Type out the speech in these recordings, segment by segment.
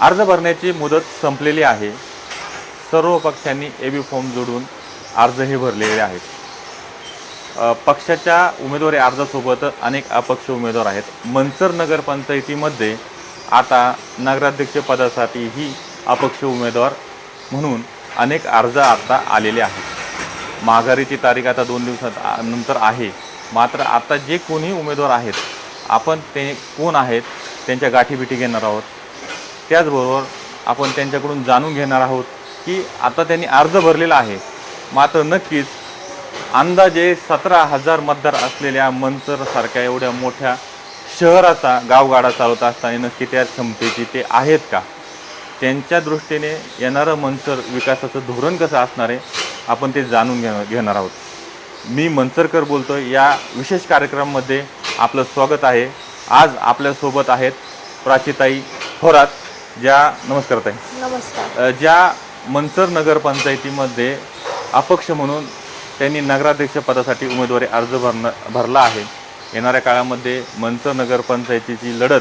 अर्ज भरण्याची मुदत संपलेली आहे. सर्व पक्षांनी ए बी फॉर्म जोडून अर्जही भरलेले आहेत. पक्षाच्या उमेदवारी अर्जासोबत अनेक अपक्ष उमेदवार आहेत. मंचर नगरपंचायतीमध्ये आता नगराध्यक्ष पदासाठीही अपक्ष उमेदवार म्हणून अनेक अर्ज आता आलेले आहेत. माघारीची तारीख आता दोन दिवसात नंतर आहे. मात्र आता जे कोणी उमेदवार आहेत आपण ते कोण आहेत त्यांच्या गाठीभिठी घेणार आहोत. त्याचबरोबर आपण त्यांच्याकडून जाणून घेणार आहोत की आता त्यांनी अर्ज भरलेला आहे. मात्र नक्कीच अंदाजे सतरा हजार मतदार असलेल्या मंचरसारख्या एवढ्या मोठ्या शहराचा गावगाडा चालवत असताना नक्की त्या क्षमतेची ते आहेत का? त्यांच्या दृष्टीने येणारं मंचर विकासाचं धोरण कसं असणार आहे आपण ते जाणून घेण घेणार आहोत. मी मंचरकर बोलतो या विशेष कार्यक्रमामध्ये आपलं स्वागत आहे. आज आपल्यासोबत आहेत प्राचीताई थोरात. ज्या नमस्कार ताई. नमस्कार. अ, ज्या मंचर नगरपंचायतीमध्ये अपक्ष म्हणून त्यांनी नगराध्यक्ष पदासाठी उमेदवारी अर्ज भरणं भरला आहे. येणाऱ्या काळामध्ये मंचर नगरपंचायतीची लढत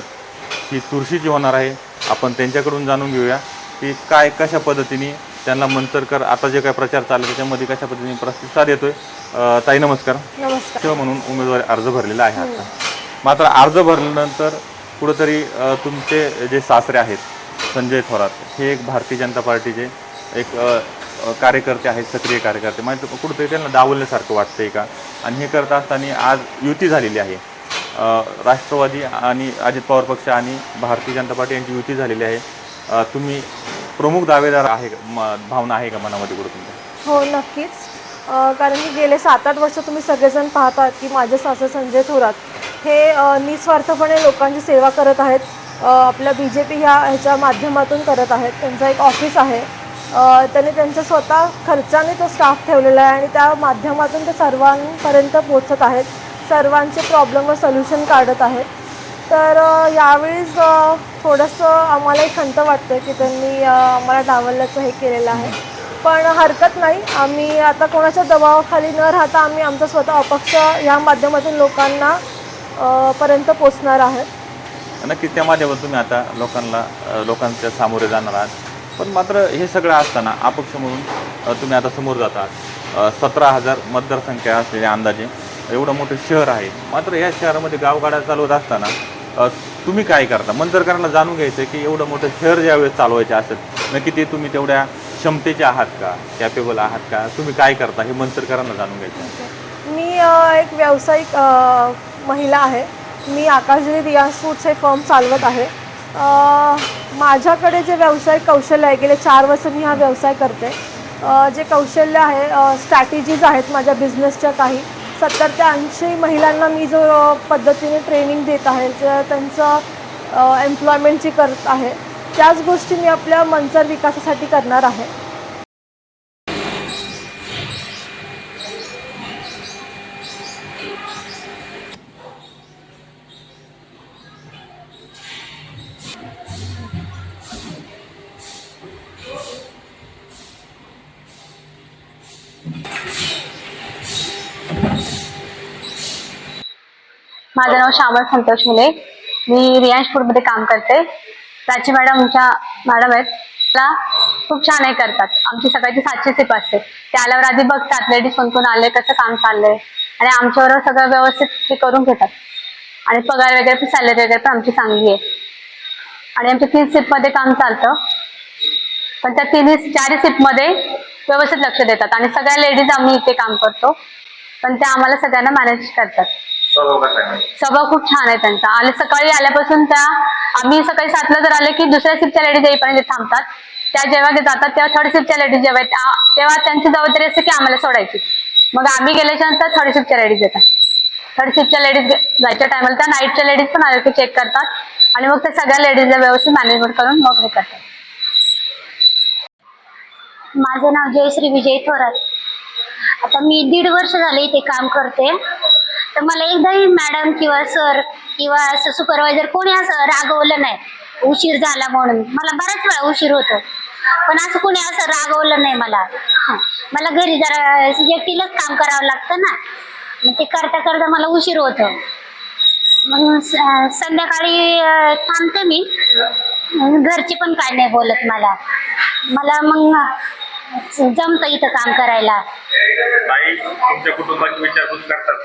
ही चुरशीची होणार आहे. आपण त्यांच्याकडून जाणून घेऊया की काय कशा पद्धतीने त्यांना मंचरकर आता जे काय प्रचार चालला त्याच्यामध्ये कशा पद्धतीने प्रतिसाद येतोय. अ, ताई नमस्कार. नमस्कार. किंवा म्हणून उमेदवारी अर्ज भरलेला आहे आता. मात्र अर्ज भरल्यानंतर कुठंतरी अ, तुमचे जे सासरे आहेत संजय थोरात. हे एक भारतीय जनता पार्टीचे एक कार्यकर्ते आहेत सक्रिय कार्यकर्ते. म्हणजे कुठंतरी त्यांना डावलल्यासारखं वाटतंय का? आणि हे करत असताना आज युती झालेली आहे. राष्ट्रवादी आणि अजित पवार पक्ष आणि भारतीय जनता पार्टी यांची युती झालेली आहे. तुम्ही प्रमुख दावेदार आहे म- भावना आहे का मनामध्ये कुठं तुमच्या? हो नक्कीच. कारण की गेले सात आठ वर्ष तुम्ही सगळेजण पाहतात की माझे सासरे संजय थोरात हे निस्वार्थपणे लोकांची सेवा करत आहेत. आपल्या बी जे पी ह्या ह्याच्या माध्यमातून करत आहेत. त्यांचं एक ऑफिस आहे. त्यांनी त्यांच्या स्वतः खर्चाने तो स्टाफ ठेवलेला आहे आणि त्या माध्यमातून ते सर्वांपर्यंत पोचत आहेत. सर्वांचे प्रॉब्लेमवर सोल्युशन काढत आहेत. तर यावेळीच थोडंसं आम्हालाही खंत वाटतं की त्यांनी आम्हाला डावलल्याचं हे केलेलं आहे. पण हरकत नाही. आम्ही आता कोणाच्या दबावाखाली न राहता आम्ही आमचा स्वतः अपक्ष या माध्यमातून लोकांना पर्यंत पोचणार आहे. नक्कीच त्या माध्यमातून तुम्ही आता लोकांना लोकांच्या सामोरे जाणार आहात. पण मात्र हे सगळं असताना अपक्ष म्हणून तुम्ही आता समोर जातात सतरा हजार मतदारसंख्या असलेले अंदाजे एवढं मोठं शहर आहे. मात्र या शहरामध्ये गावगाड्या चालवत असताना तुम्ही काय करता? मंत्रकरांना जाणून घ्यायचं की एवढं मोठं शहर ज्यावेळेस चालवायचे असेल नक्की ते तुम्ही तेवढ्या क्षमतेचे आहात का? कॅपेबल आहात का? तुम्ही काय करता? हे मंत्रकरांना जाणून घ्यायचं मी एक व्यावसायिक महिला आहे. मी आकाशगिरी रियाज फूड्स हे फर्म चालवत आहे. माझ्याकडे जे व्यावसायिक कौशल्य आहे गेले चार वर्ष मी हा व्यवसाय करते. जे कौशल्य आहे स्ट्रॅटेजीज आहेत माझ्या बिझनेसच्या काही. सत्तर ते ऐंशी महिलांना मी जो पद्धतीने ट्रेनिंग देत आहे जे त्यांचं एम्प्लॉयमेंटची करत आहे त्याच गोष्टी मी आपल्या मंचर विकासासाठी करणार आहे. माझं नाव श्यामल संतोष मुले. मी रियांश फूडमध्ये काम करते. प्राची मॅडम आमच्या मॅडम आहेत. त्या खूप छान हे करतात. आमची सकाळची सातशे सिप असते. ते आल्यावर आधी बघतात लेडीज कोण कोण आले कसं काम चाललंय. आणि आमच्याबरोबर सगळं व्यवस्थित ते करून घेतात. आणि पगार वगैरे पण सॅलरी वगैरे पण आमची चांगली आहे. आणि आमच्या तीन सिपमध्ये काम चालतं. पण त्या तिन्ही चारही सिपमध्ये व्यवस्थित लक्ष देतात. आणि सगळ्या लेडीज आम्ही इथे काम करतो. पण त्या आम्हाला सगळ्यांना मॅनेज करतात. स्वभाव खूप छान आहे त्यांचा. आले सकाळी आल्यापासून त्या आम्ही सकाळी सातला जर आले की दुसऱ्या शिफ्टच्या लेडीज येईपर्यंत थांबतात. त्या जेव्हा जातात तेव्हा थर्ड शिफ्टच्या लेडीज जेव्हा तेव्हा त्यांची जबाबदारी असते की आम्हाला सोडायची. मग आम्ही गेल्याच्यानंतर थर्ड शिफ्टच्या लेडीज येतात थर्ड शिफ्टच्या लेडीज जायच्या टायमाला त्या नाईटच्या लेडीज पण आले की चेक करतात. आणि मग त्या सगळ्या लेडीजला व्यवस्थित मॅनेजमेंट करून मग हे करतात. माझं नाव जयश्री विजय थोरात. आता मी दीड वर्ष झाले इथे काम करते. तर मला एकदाही मॅडम किंवा सर किंवा असं सुपरवायझर कोणी असं रागवलं नाही. उशीर झाला म्हणून. मला बराच वेळा उशीर होतो. पण असं कोणी असं रागवलं नाही मला. मला घरी जरा एकटीलाच काम करावं लागतं ना. मग ते करता करता मला उशीर होतो. मग स- संध्याकाळी थांबते मी. मग घरचे पण काय नाही बोलत मला. मला मग जमतं इथं काम करायला. कुटुंबाची विचारपूस करतात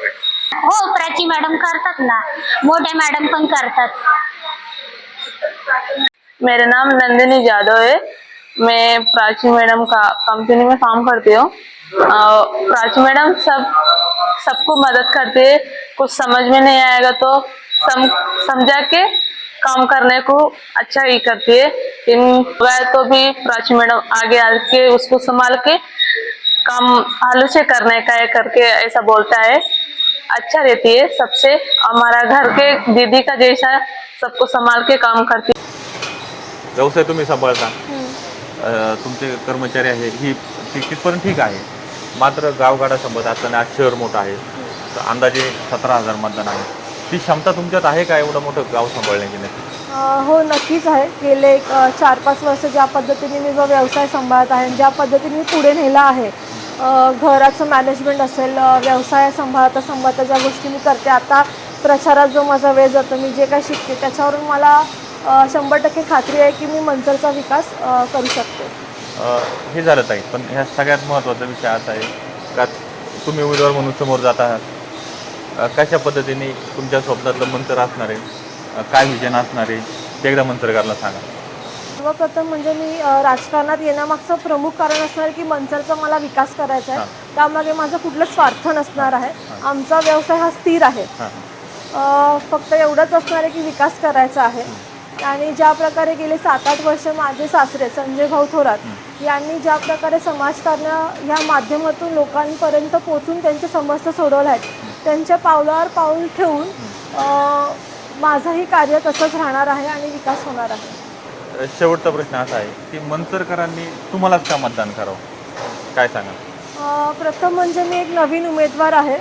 हो प्राची मॅडम करतात ना. मोठ्या मॅडम पण मेरा नाम नंदिनी जादव है. मैं प्राची मैडम का कंपनी में काम करती हूँ। प्राची मैडम सब सबको मदद करती है। कुछ समझ में नहीं आएगा तो सम, समझा के काम करने को अच्छा ही करती है। गए तो भी प्राची मैडम आगे आके उसको संभाल के काम आलू से करने का है करके ऐसा बोलता है। अच्छा रहती है सबसे हमारा घर के दीदी का जैसा सबको संभाल के काम करती है। व्यवसाय तुम्ही सांभाळता. अ, तुमचे कर्मचारी आहे ही ती तिथपर्यंत ठीक आहे. मात्र गावगाडा संबंध असताना आज शहर मोठं आहे. तर अंदाजे सतरा हजार मतदान आहे. ती क्षमता तुमच्यात आहे का एवढं मोठं गाव सांभाळण्याची नक्की? अ, हो नक्कीच आहे. गेले एक चार पाच वर्ष ज्या पद्धतीने मी जो व्यवसाय सांभाळत आहे आणि ज्या पद्धतीने मी पुढे नेला आहे घराचं मॅनेजमेंट असेल व्यवसाय सांभाळता सांभाळता ज्या गोष्टी मी करते आता प्रचारात जो माझा वेळ जातो मी जे काही शिकते त्याच्यावरून मला शंभर टक्के खात्री आहे की मी मंचरचा विकास करू शकते. हे झालं ताई पण ह्या सगळ्यात महत्त्वाचा विषय असा आहे का तुम्ही उमेदवार म्हणून समोर जात आहात. कशा पद्धतीने तुमच्या स्वप्नातलं मंत्र असणार आहे? काय विजन असणार आहे? ते एकदा मंत्रकारला सांगा. सर्वप्रथम म्हणजे मी राजकारणात येण्यामागचं प्रमुख कारण असणार आहे की मंचरचा मला विकास करायचा आहे. त्यामागे माझा कुठलाच स्वार्थ नसणार आहे. आमचा व्यवसाय हा स्थिर आहे. फक्त एवढंच असणार आहे की विकास करायचा आहे. आणि ज्या प्रकारे गेले सात आठ वर्ष माझे सासरे संजय भाऊ थोरात यांनी ज्या प्रकारे समाजकारण ह्या माध्यमातून लोकांपर्यंत पोचून त्यांचे समस्या सोडवल्या आहेत त्यांच्या पावलावर पाऊल ठेवून माझंही कार्य तसंच राहणार आहे आणि विकास होणार आहे. शेवटचा प्रश्न असा आहे की मंचरकरांनी तुम्हालाच का मतदान करावं? काय सांगा अ, प्रथम म्हणजे मी एक नवीन उमेदवार आहे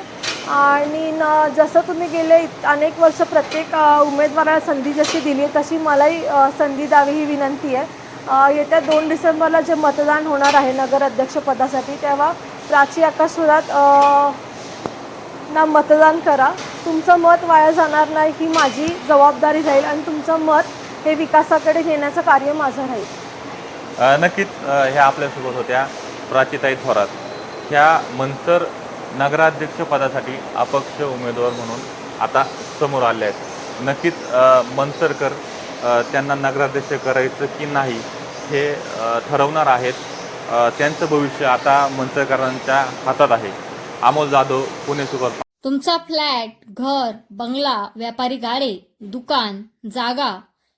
आणि न जसं तुम्ही गेले इत- अनेक वर्ष प्रत्येक अ, उमेदवाराला संधी जशी दिली तशी मलाही अ, संधी द्यावी ही विनंती आहे. अ, येत्या दोन डिसेंबरला जे मतदान होणार आहे नगर अध्यक्षपदासाठी तेव्हा प्राची आकाशपुरात ना मतदान करा. तुमचं मत वाया जाणार नाही ही माझी जबाबदारी राहील आणि तुमचं मत हे विकासाकडे नेण्याचं कार्य माझं राहील नक्कीच ह्या आपल्यासोबत होत्या प्राचीताई थोरात. ह्या मंचर नगराध्यक्ष पदासाठी अपक्ष उमेदवार म्हणून आता समोर आले आहेत. नक्कीच अ, त्यांना नगराध्यक्ष करायचं की नाही हे ठरवणार आहेत. त्यांचं भविष्य आता मंचरकरांच्या हातात आहे. अमोल जाधव पुणे सुपर तुमचा फ्लॅट घर बंगला व्यापारी गाडे दुकान जागा